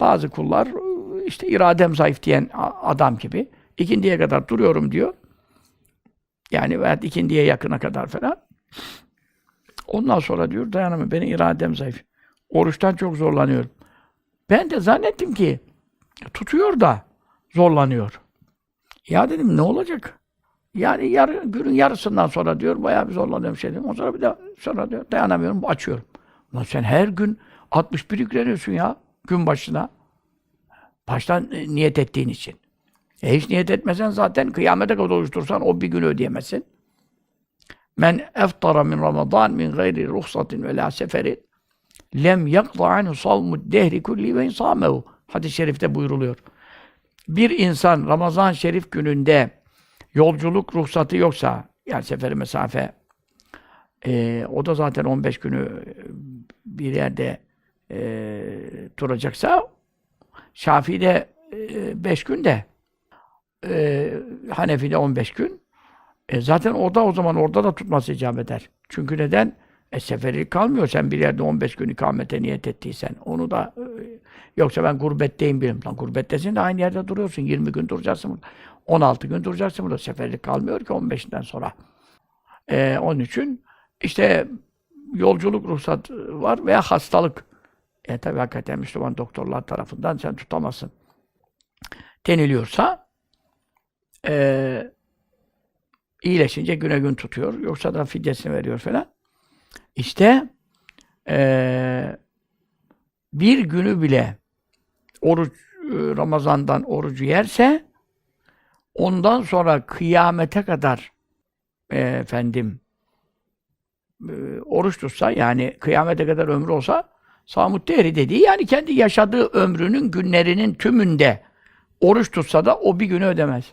Bazı kullar işte iradem zayıf diyen adam gibi ikindiye kadar duruyorum diyor. Yani veya ikindiye yakına kadar falan. Ondan sonra diyor dayanamıyorum. Benim iradem zayıf. Oruçtan çok zorlanıyorum. Ben de zannettim ki tutuyor da zorlanıyor. Ya dedim ne olacak? Yani yarı, günün yarısından sonra diyor bayağı bir zorlanıyorum şey dedim. Ondan sonra bir de sonra diyor dayanamıyorum açıyorum. Lan sen her gün 61 yükleniyorsun ya gün başına. Baştan e, niyet ettiğin için. E hiç niyet etmesen zaten kıyamete kadar oruç dursan o bir gün ödeyemezsin. Men eftara min Ramazan min gayri ruhsatin ve la seferin lem yakza anhu salmud dehri kulli ve insamehu. Hadis-i şerifte buyruluyor. Bir insan Ramazan şerif gününde yolculuk ruhsatı yoksa, yani seferi mesafe, e, o da zaten 15 günü e, bir yerde e, duracaksa, Şafii'de 5 günde, e, Hanefi'de 15 gün. E, zaten orada o zaman orada da tutması icap eder. Çünkü neden? E seferilik kalmıyor. Sen bir yerde 15 gün ikamete niyet ettiysen. Onu da e, yoksa ben gurbetteyim bilim. Lan gurbettesin de aynı yerde duruyorsun. 20 gün duracaksın burada. 16 gün duracaksın burada. Seferilik kalmıyor ki 15'inden sonra. E, onun için işte yolculuk ruhsatı var veya hastalık. E tabi hakikaten Müslüman doktorlar tarafından sen tutamazsın. Deniliyorsa e, iyileşince güne gün tutuyor. Yoksa da fidyesini veriyor falan. İşte eee, bir günü bile oruç e, Ramazan'dan orucu yerse ondan sonra kıyamete kadar e, efendim e, oruç tutsa yani kıyamete kadar ömrü olsa samut değeri dediği yani kendi yaşadığı ömrünün günlerinin tümünde oruç tutsa da o bir günü ödemez.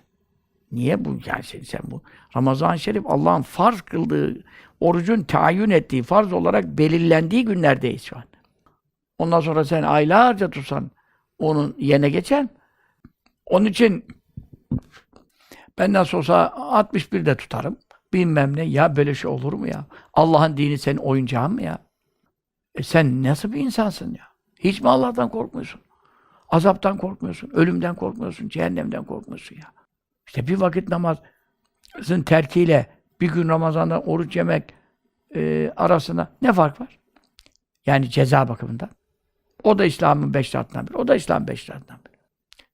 Niye bu? Yani sen, sen bu Ramazan-ı Şerif Allah'ın farz kıldığı, orucun tayin ettiği, farz olarak belirlendiği günlerdeyiz şu an. Ondan sonra sen aylarca tutsan onun yerine geçer. Onun için ben nasıl olsa 61 de tutarım. Bilmem ne. Ya böyle şey olur mu ya? Allah'ın dini senin oyuncağın mı ya? E sen nasıl bir insansın ya? Hiç mi Allah'tan korkmuyorsun? Azaptan korkmuyorsun, ölümden korkmuyorsun, cehennemden korkmuyorsun ya. İşte bir vakit namazın terkiyle bir gün Ramazan'da oruç yemek e, arasında ne fark var? Yani ceza bakımından. O da İslam'ın beş şartından biri. O da İslam'ın beş şartından biri.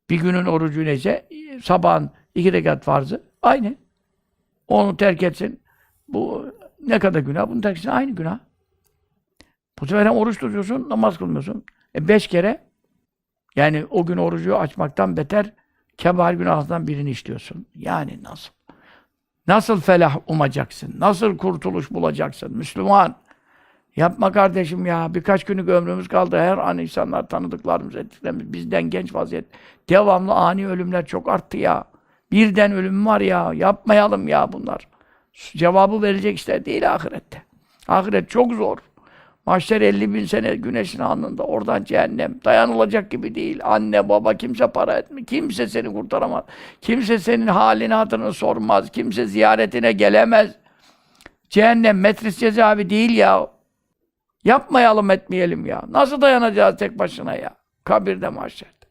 Bir günün orucu neyse sabahın iki rekat farzı aynı. Onu terk etsin. Bu ne kadar günah? Bunu terk etsin aynı günah. Bu sefer hem oruç tutuyorsun, namaz kılmıyorsun. E beş kere yani o gün orucu açmaktan beter kebair günahından birini işliyorsun. Yani nasıl? Nasıl felah umacaksın? Nasıl kurtuluş bulacaksın? Müslüman. Yapma kardeşim ya. Birkaç günlük ömrümüz kaldı. Her an insanlar tanıdıklarımız, ettiklerimiz bizden genç vaziyet. Devamlı ani ölümler çok arttı ya. Birden ölüm var ya. Yapmayalım ya bunlar. Cevabı verecek işler değil ahirette. Ahiret çok zor. Mahşer 50 bin sene güneşin alnında. Oradan cehennem. Dayanılacak gibi değil. Anne, baba kimse para etmiyor. Kimse seni kurtaramaz. Kimse senin halini hatırını sormaz. Kimse ziyaretine gelemez. Cehennem metris cezaevi değil ya. Yapmayalım etmeyelim ya. Nasıl dayanacağız tek başına ya? Kabirde mahşerde.